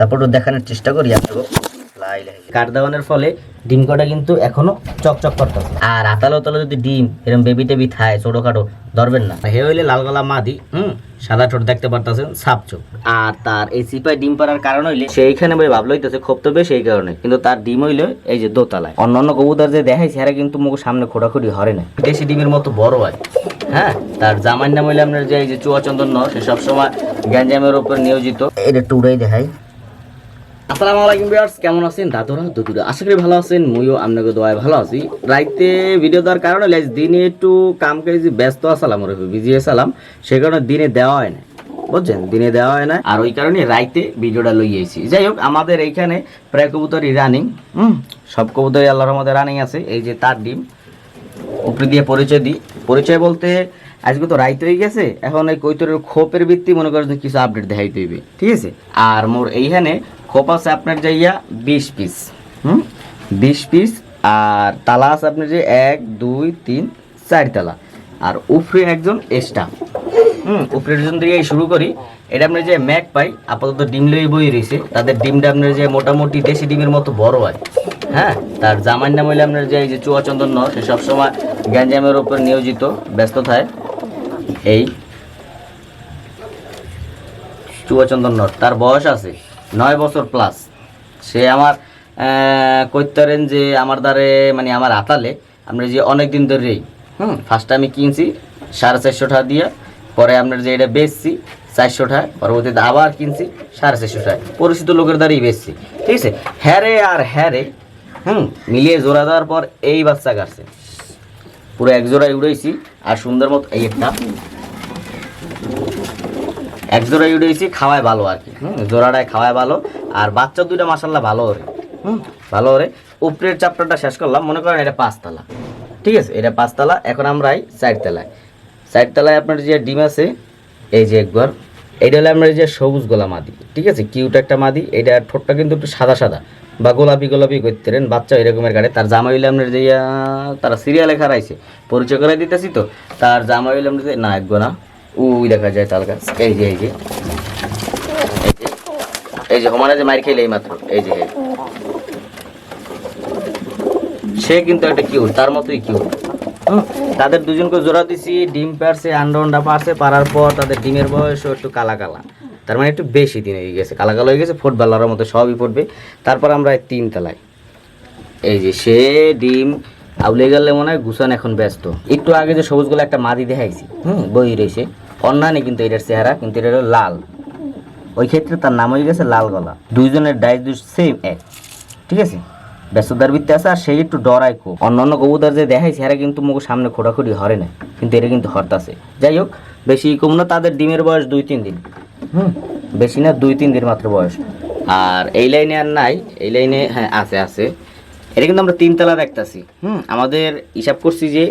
তারপর দেখানোর চেষ্টা করি আপনাকে ফলে ডিম কটা কিন্তু এখনও চকচক করতেছে। আর আতালো তলে যদি ডিম এরকম বেবি টেবি থায় ছোটখাটো ধরবেন না। হে হইলে লাল গলা মাদি হুম? সাদা ঠোঁট দেখতে পারতেছেন সাপ চোখ। আর তার এই সিপাই ডিম পাড়ার কারণ হইলে সেইখানে বলে ভাবলো হইতেছে খুব তো বেশ এই কারণে। কিন্তু তার ডিম হইলে এই যে দোতলায়। অন্যান্য কবুতর যে দেখাইছে এরা কিন্তু মুখ সামনে খোটাখুটি হরে না। দেশি ডিমের মতো বড় হয়। হ্যাঁ তার জামাইয়ের নাম হইলে আপনার যে এই যে চুয়াচন্দন ন সে সবসময় গ্যাঞ্জামের উপর নিয়োজিত। এটা একটু উড়াই দেখাই। আসসালামু আলাইকুম ভিউয়ার্স, কেমন আছেন? দাদুরা দুদুরা আশা করি ভালো আছেন মুইও আপনাকে দোয়ায় ভালো আছি। রাইতে ভিডিও দেওয়ার কারণে লাইজ দিনে একটু কাম কাজে ব্যস্ত আসালাম ওর বিজি আসালাম সে কারণে দিনে দেওয়া হয় না বুঝছেন? দিনে দেওয়া হয় না আর ওই কারণে রাইতে ভিডিওটা লই আইছি। যাই হোক, আমাদের এইখানে প্রায় কবুতরই রানিং হুম? সব কবুতরই আল্লাহর মধ্যে রানিং আছে। এই যে তার ডিম, উপরে দিয়ে পরিচয় দিই। পরিচয় বলতে, আজকে তো রাইত হয়ে গেছে, এখন এই কৈতরের খোপের ভিত্তি মনে করেন কিছু আপডেট দেখাইতে হইবে। ঠিক আছে? আর মোর এইখানে খোপ আছে আপনার যাইয়া বিশ পিস হুম? বিশ পিস আর তালা আছে আপনার যে এক, দুই, তিন, চার তালা। আর উপরে একজন এক্সট্রা হুম উপরের জন দিয়ে শুরু করি। এটা আপনার যে ম্যাক পাই, আপাতত ডিম লই বই রয়েছে। তাদের ডিমটা আপনার যে মোটামুটি দেশি ডিমের মতো বড় হয়। হ্যাঁ? তার জামাইয়ের নাম হইলে আপনার যে এই যে চুয়াচন্দন ন সে সবসময় গ্যাঞ্জামের উপর নিয়োজিত, ব্যস্ত থাকে। এই চুয়াচন্দন নট তার বয়স আছে নয় বছর প্লাস সে আমার কইতারেন যে আমার দ্বারে মানে আমার আতালে, আমরা যে অনেক দিন ধরেই হুম ফার্স্ট আমি কিনছি, সাড়ে চারশো টাকা দিয়ে, পরে আপনার যে এটা বেচছি, চারশো টাকা, পরবর্তীতে আবার কিনছি, সাড়ে চারশো টাকা। পরিচিত লোকের দ্বারাই বেচছি, ঠিক আছে? হ্যারে আর হ্যারে, হুম, মিলিয়ে জোড়া দেওয়ার পর এই বাচ্চা কাটছে। পুরো এক জোড়ায় উড়েছি, আর সুন্দর মতো এই একটা। এক জোড়ায় উড়েছি খাওয়ায় ভালো আর কি। হুম, জোড়াটায় খাওয়ায় ভালো। আর বাচ্চা দুইটা মাসাল্লাহ ভালো ওরে। হুম, ভালো ওরে। উপরের চ্যাপ্টারটা শেষ করলাম, মনে করেন এটা পাঁচতলা। ঠিক আছে, এটা পাঁচতলা, এখন আমরা আমরাই চারতলায়। চারতলায় আপনার যে ডিম আছে, এই যে একবার, এইটা হলো আপনার যে সবুজ গোলা মাদি। ঠিক আছে কিউট একটা মাদি এটা ঠোঁটটা কিন্তু একটু সাদা সাদা। বা গোলাপি গোলাপি করতেন বাচ্চা এরকমের গাড়ি। তার জামা হইলে আপনার যে তারা সিরিয়ালে খারাইছে পরিচয় করে দিতেছি তো। তার জামা হইলে আপনার যে, না, একগো না। উই, দেখা যায় তাল গাছ এই যে এই যে। এই যে যে খেলে এই মাত্র এই যে। সে কিন্তু একটা তার মতোই তাদের দুজনকে জোড়া দিছি, ডিম পারছে আন্ডা পারছে, পারার পর তাদের ডিমের বয়সও একটু কালা কালা তার মানে একটু বেশি দিন হয়ে গেছে কালা কালা হয়ে গেছে, ফুটবলারের মতো সবই পড়বে। তারপর আমরা তিন তলায় এই যে সে ডিম আউলে গেলে মনে হয় গুছান এখন ব্যস্ত। একটু আগে যে সবুজগুলো একটা মাদি দেখাইছি, হুম, বই রয়েছে। অন্যান্য কিন্তু এটার চেহারা, কিন্তু এটা হলো লাল। ওই ক্ষেত্রে তার নাম হয়ে গেছে লাল গলা। দুইজনের দুই সেম এক। ঠিক আছে? ব্যস্ততার ভিত্তি আছে, আর সেই একটু ডরাই খুব। অন্যান্য কবুতর যে দেখাইছে, এরা কিন্তু মুখ সামনে খোটাখুটি হরে না। কিন্তু এটা কিন্তু হরতাছে। যাই হোক, বেশি কম না, তাদের ডিমের বয়স দুই তিন দিন। হুম, বেশি না, দুই তিন দিন মাত্র বয়স। আর এই লাইনে আর নাই, এই লাইনে হ্যাঁ আছে আছে। এটা কিন্তু আমরা তিন তালা দেখতেছি। হুম, আমাদের হিসাব করছি যে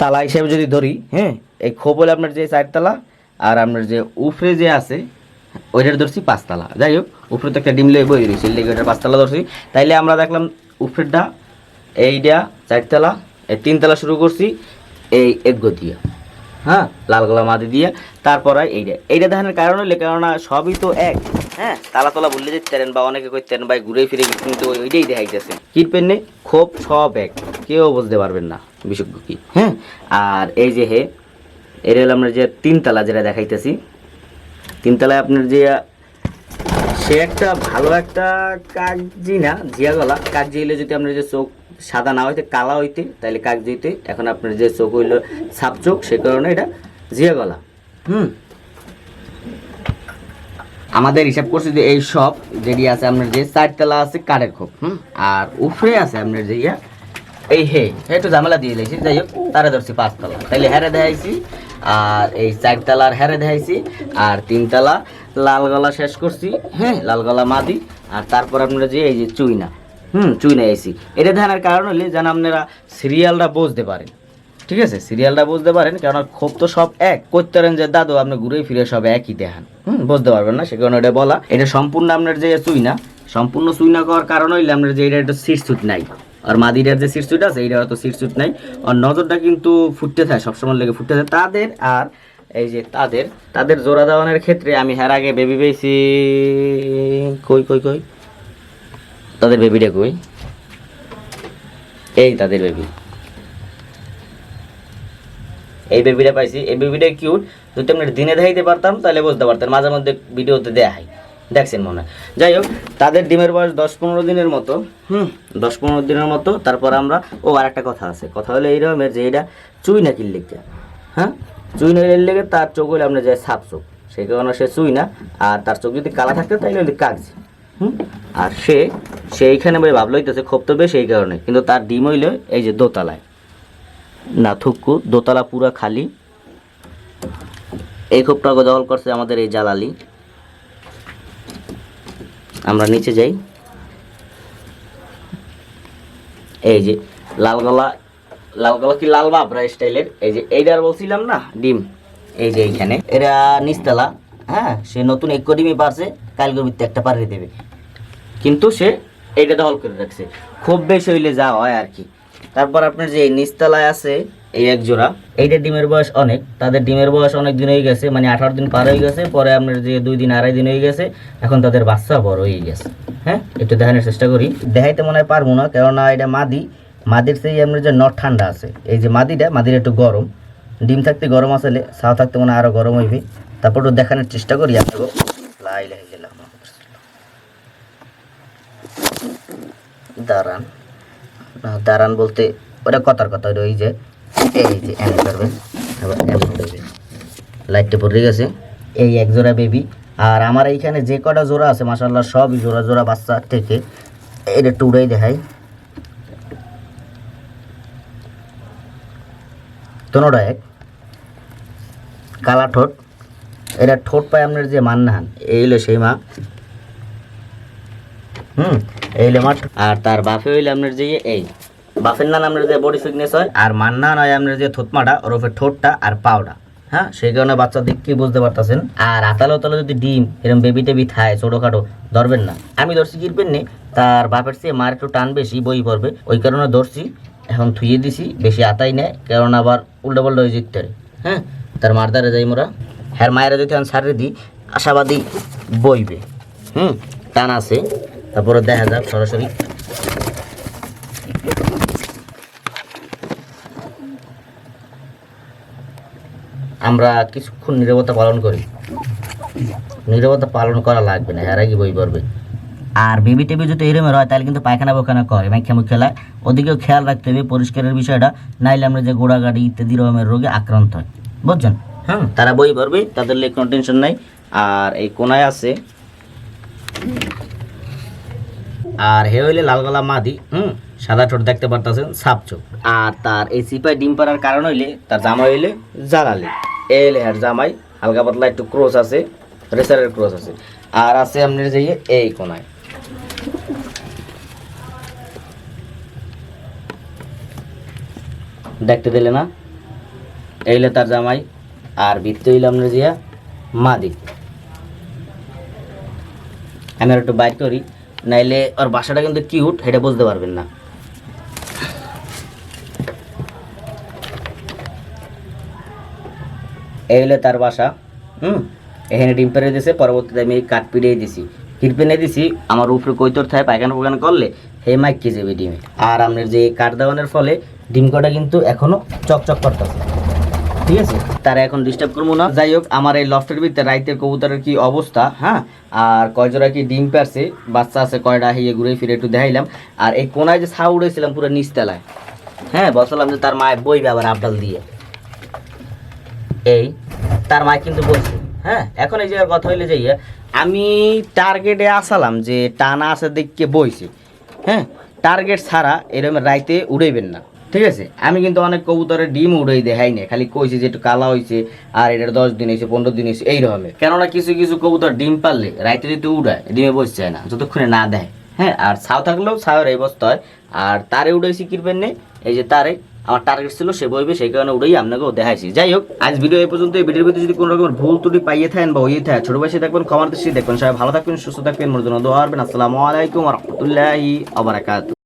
তালা হিসাবে যদি ধরি হ্যাঁ এই খোপ হলে আপনার যে চারতলা আর আপনার যে উফরে যে আছে, ওইটার ধরছি পাঁচতলা যাই হোক, উপরে তো একটা ডিম লই বই রয়েছে লেগে ওইটার পাঁচতলা ধরছি। তাইলে আমরা দেখলাম উপরেরটা, এইটা চারতলা এই তিনতলা শুরু করছি, এই এগো দিয়া। হ্যাঁ লাল গোলা মাদি দিয়ে, তারপরে এইটা। এইটা দেখানোর কারণ হলে কেননা সবই তো এক। হ্যাঁ। তালা তলা বললে যেতেন বা অনেকে করতেন ভাই ঘুরে ফিরে কিন্তু ওই- ওইটাই দেখাইতেছে। কিট পেনে খুব সব এক। কেউ বুঝতে পারবেন না বিশেষজ্ঞ কি। হ্যাঁ। আর এই যে হে এর হলো আমরা যে তিনতলা যেটা দেখাইতেছি। তিনতলায় আপনার যে সে একটা ভালো একটা কাগজি না জিয়া গলা। কাগজি হইলে যদি আপনার যে চোখ সাদা না হইতে কালা হইতে তাহলে কাগজি হইতে। এখন আপনার যে চোখ হইল সাপ চোখ সে কারণে এটা জিয়া গলা। হুম। আমাদের হিসাব করছি যে এই সব যেটি আছে আপনার যে চারতলা আছে কাঠের খোপ, হুম? আর উপরে আছে আপনার যে ইয়া, এই হে একটু ঝামেলা দিয়ে লেছি যাই হোক, তারা ধরছি পাঁচতলা। তাইলে হেরে দেখাইছি, আর এই চারতলার হেরে দেখাইছি, আর তিনতলা লাল গলা শেষ করছি হ্যাঁ লাল গলা মাদি, আর তারপর আপনারা যে এই যে চুইনা, হুম, চুইনা এসি। এটা ধ্যানের কারণ হলে যেন আপনারা সিরিয়ালটা বুঝতে পারেন। ঠিক আছে? সিরিয়ালটা বুঝতে পারেন, কেননা খুব তো সব এক। করতে পারেন যে, দাদু, আপনি ঘুরে ফিরে সব একই দেখান। হুম, বুঝতে পারবেন না, সে কারণে এটা বলা। এটা সম্পূর্ণ আপনার যে চুই না, সম্পূর্ণ চুই না করার কারণ হইলে আপনার যে এটা একটা সিট সুট নাই। আর মাদিটার যে সিট সুট আছে এইটা হয়তো সিট সুট নাই। আর নজরটা কিন্তু ফুটতে থাকে, সবসময় লেগে ফুটতে থাকে। তাদের আর, এই যে তাদের তাদের জোড়া দেওয়ানোর ক্ষেত্রে আমি হের আগে বেবি পেয়েছি। কই কই কই? তাদের বেবিটা কই? এই তাদের বেবি। এই বেবিটা পাইছি। এই বেবিটা কিউট যদি আপনি দিনে দেখাইতে পারতাম, তাহলে বুঝতে পারতেন। মাঝে মধ্যে ভিডিওতে দেখাই। দেখছেন মনে হয়। যাই হোক, তাদের ডিমের বয়স দশ পনেরো দিনের মতো। হুম, দশ পনেরো দিনের মতো। তারপর আমরা, ও আর একটা কথা আছে। কথা হলো এইরকমের যে এটা চুই না কিনলে হ্যাঁ? চুই না কিনলে লেগে তার চোখ হলে আপনার যায় সাপ চোখ। সেই কারণে সে চুই না। আর তার চোখ যদি কালা থাকতো, তাহলে হলে কাগজি। হুম? আর সে সেইখানে ভাই ভাবলো হইতেছে, ক্ষোভ তো বেশ এই কারণে। কিন্তু তার ডিম হইল এই যে দোতলায়। না থুক্কু দোতলা পুরা খালি। এই খোপটাকে দখল করছে আমাদের এই জালালি। আমরা নিচে যাই। এই যে লাল গলা লাল গলা কি লাল বাবরা স্টাইলের? এই যে এইটার বলছিলাম না, ডিম? এই যে এইখানে। এরা নিচতলা হ্যাঁ সে নতুন এক ডিমই পারছে, কালকের ভিত্তি একটা পারিয়ে দেবে। কিন্তু সে এইটা দখল করে রাখছে। খুব বেশি হইলে যা হয় আর কি। তারপর আপনার যে নিচতলায় আছে এই এক জোড়া, এইটা ডিমের বয়স অনেক। তাদের ডিমের বয়স অনেক দিন হয়ে গেছে মানে আঠারো দিন পার হয়ে গেছে, পরে আপনার যে দুই দিন, আড়াই দিন হয়ে গেছে, এখন তাদের বাচ্চা বড় হয়ে গেছে। হ্যাঁ? একটু দেখানোর চেষ্টা করি। দেখাইতে মনে হয় পারব না, কেননা এটা মাদি। মাদির সেই আপনার যে নট ঠান্ডা আছে, এই যে মাদিটা, মাদির একটু গরম। ডিম থাকতে গরম আসলে ছাও থাকতে মনে হয় আরও গরম হইবে। তারপর একটু দেখানোর চেষ্টা করি আপনাকে দাঁড়ান। দাঁড়ান বলতে, ওটা কথার কথা ওই যে, এই যে করবে আবার এমন করবে লাইটটা পড়ে গেছে। এই এক জোড়া বেবি আর আমার এইখানে যে কটা জোড়া আছে মাসাল্লাহ সবই জোড়া জোড়া বাচ্চা থেকে। এটা একটু উড়াই দেখাই। তোনোটা এক। কালা ঠোঁট। এটা ঠোঁট পায় আপনার যে মান্নাহান এই হলো সেই মা। হুম? এই হলো মাঠ। আর তার বাপে হইলে আপনার যে এই, বাপের নাম আপনার যে বডি ফিটনেস হয় আর মান্নান হয় আপনার যে থুতমাটা, ওরফে ঠোঁটটা আর পাওটা। হ্যাঁ সেই কারণে বাচ্চা দেখতে বুঝতে পারতেছেন? আর আতালো তালে যদি ডিম এরকম বেবি টেবি থায় ছোটোখাটো, ধরবেন না। আমি ধরছি কিনবেন নে, তার বাপের চেয়ে মার একটু টান বেশি, বই পড়বে। ওই কারণে ধরছি, এখন থুয়ে দিছি, বেশি আতাই নেয় কারণ আবার উল্টা পাল্টা হয়ে যেতে হ্যাঁ তার মারদারে যাই মোরা। হ্যার মায়েরা যদি আমি সারে দিই, আশাবাদী বইবে। হুম, টান আছে। তারপরে দেখা যাক সরাসরি। আমরা কিছুক্ষণ নিরবতা পালন করি। নিরবতা পালন করা লাগবে না এরা কি বই পড়বে। আর বেবি টেবি যদি এরমের হয় তাহলে কিন্তু পায়খানা বোখানা করে মাইখামুখ খেলায়। ওদিকেও খেয়াল রাখতে হবে পরিষ্কারের বিষয়টা। নাইলে আমরা যে গোড়াগাড়ি ইত্যাদি রকমের রোগে আক্রান্ত হয়। বুঝছেন? হ্যাঁ। তারা বই পড়বে তাদের লিয়ে কোনো টেনশন নাই। আর এই কোনায় আছে। আর হে হইলে লাল গলা মাদি হুম? সাদা ঠোঁট দেখতে পারতেছেন সাপ চোখ। আর তার এই সিপাই ডিম পাড়ার কারণ হইলে তার জামাই হইলে জ্বালালে এলে আর জামাই হালকা পাতলা একটু ক্রোস আছে রেসারের ক্রোস আছে। আর আছে আপনার যে ইয়ে, এই কোনায়। দেখতে দিলে না? এইলে তার জামাই আর বৃত্ত হইলে আপনার যে মাদি। আমি একটু বাইর করি। নাইলে ওর বাসাটা কিন্তু কিউট, সেটা বুঝতে পারবেন না। এই হলো তার বাসা, হুম? এখানে ডিম পেরে দিয়েছে, পরবর্তীতে আমি কাঠ পিড়িয়ে দিছি হিট পেনে দিছি আমার উপরে কৈতর থাকে, পায়খানা পোখানা করলে হে মাইকে যাবে ডিমে। আর আপনার যে কাঠ দেওয়ানোর ফলে ডিম কটা কিন্তু এখনও চকচক করতেছে। ঠিক আছে? তারা এখন ডিস্টার্ব করব না। যাই হোক, আমার এই লফটের ভিতরে রাইতের কবুতরের কি অবস্থা হ্যাঁ? আর কয়জোড়া কি ডিম পারছে? বাচ্চা আছে, কয়টা? হিয়ে ঘুরে ফিরে একটু দেখাইলাম। আর এই কোনায় যে ছাউ উড়েছিলাম পুরো নিচতলায় হ্যাঁ বলছিলাম যে তার মায়ের বইবে আবার আবডাল দিয়ে। এই, তার মা কিন্তু বলছে হ্যাঁ? এখন এই জায়গার কথা হইলে যে আমি টার্গেটে আসালাম যে টানা আছে দেখকে বইছে হ্যাঁ? টার্গেট ছাড়া এরকম রাইতে উড়াইবেন না। ঠিক আছে? আমি কিন্তু অনেক কবুতরের ডিম উড়াই দেখাই না খালি কইছি যে একটু কালা হয়েছে আর এটার দশ দিন হয়েছে পনেরো দিন হয়েছে এই রকমের কেননা কিছু কিছু কবুতর ডিম পারলে রাইতে যদি উড়ায়, ডিমে বসে যায় না, যতক্ষণে না দেয়। হ্যাঁ আর ছাও থাকলেও ছাওয়ের এই অবস্থা হয়। আর তারে উড়াইছি কিনবেন নেই এই যে তারে, আমার টার্গেট ছিল সে বইবে, সেই কারণে উড়েই আপনাকেও দেখাইছি। যাই হোক, আজ ভিডিও এই পর্যন্ত, এই ভিডিওর ভিতরে যদি কোনো রকমের ভুল ত্রুটি পাইয়ে থাকেন বা হইয়ে থাকে, ছোট বয়সে দেখবেন ক্ষমার দেখবেন সবাই ভালো থাকবেন, সুস্থ থাকবেন মোর জন্য দোয়া করবেন আসসালামু আলাইকুম রহমতুল্লাহি